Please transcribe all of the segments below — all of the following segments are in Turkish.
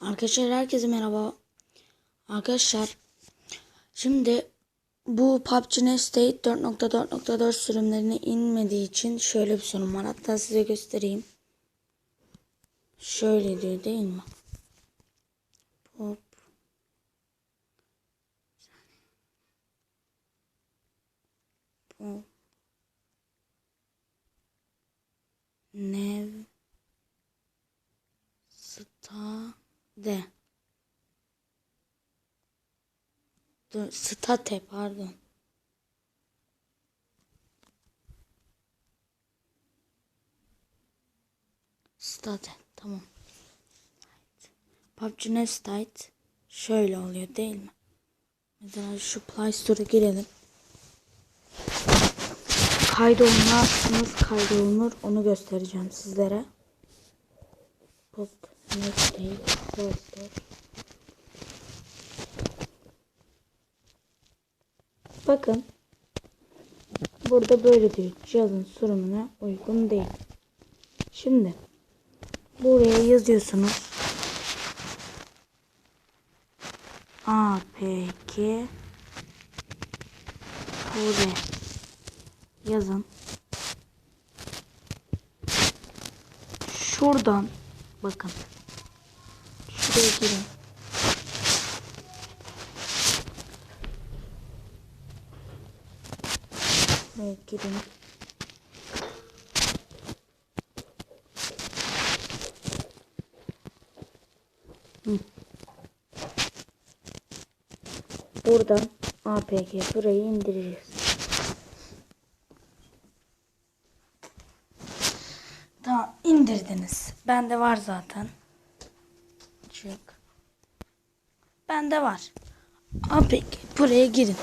Arkadaşlar herkese merhaba. Arkadaşlar şimdi bu PUBG State 4.4.4 sürümlerine inmediği için şöyle bir sorun var. Hatta size göstereyim. Şöyle diyor değil mi? Hop. Hop. Nev Dur, state pardon. Stade tamam. PUBG Nestite şöyle oluyor değil mi? Mesela şu Play Store'a girelim. Kaydolma nasıl kaydolunur onu göstereceğim sizlere. Pop Bakın. Burada böyle diyor. Cihazın sürümüne uygun değil. Şimdi buraya yazıyorsunuz. APK Kore yazın. Şuradan bakın. Şuraya girin. Şuraya girin. Buradan APK burayı indireceğiz. Tamam indirdiniz. Bende var zaten. Çık. Bende var. APK buraya girin.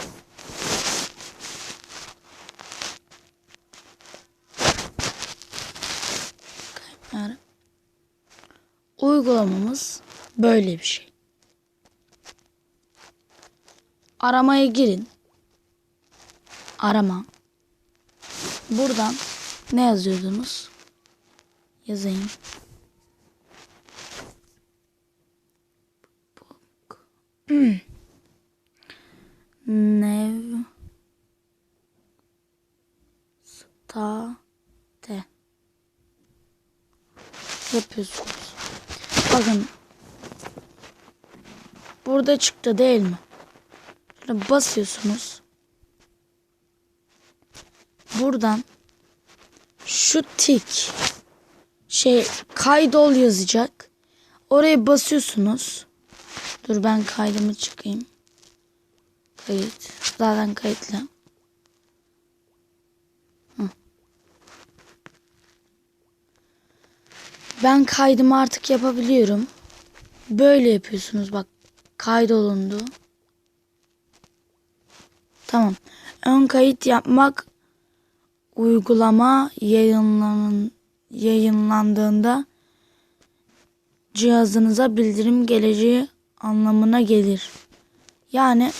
Kayıtlar. Uygulamamız böyle bir şey. Aramaya girin. Arama. Buradan ne yazıyordunuz? Yazayım. Nev yapıyorsunuz. Bakın burada çıktı değil mi? Şöyle basıyorsunuz. Buradan şu tik şey kaydol yazacak. Oraya basıyorsunuz. Dur ben kaydımı çıkayım. Kayıt. Zaten kayıtlı. Ben kaydımı artık yapabiliyorum. Böyle yapıyorsunuz bak. Kaydolundu. Tamam. Ön kayıt yapmak uygulama yayınlanın, yayınlandığında cihazınıza bildirim geleceği anlamına gelir. Yani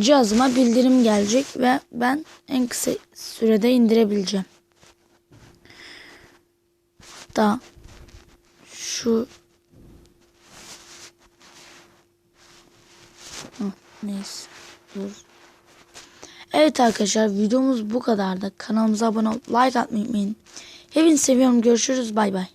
cihazıma bildirim gelecek ve ben en kısa sürede indirebileceğim. Da şu neyse dur. Evet arkadaşlar videomuz bu kadardı. Kanalımıza abone olup like atmayı unutmayın. Hepinizi seviyorum. Görüşürüz. Bay bay.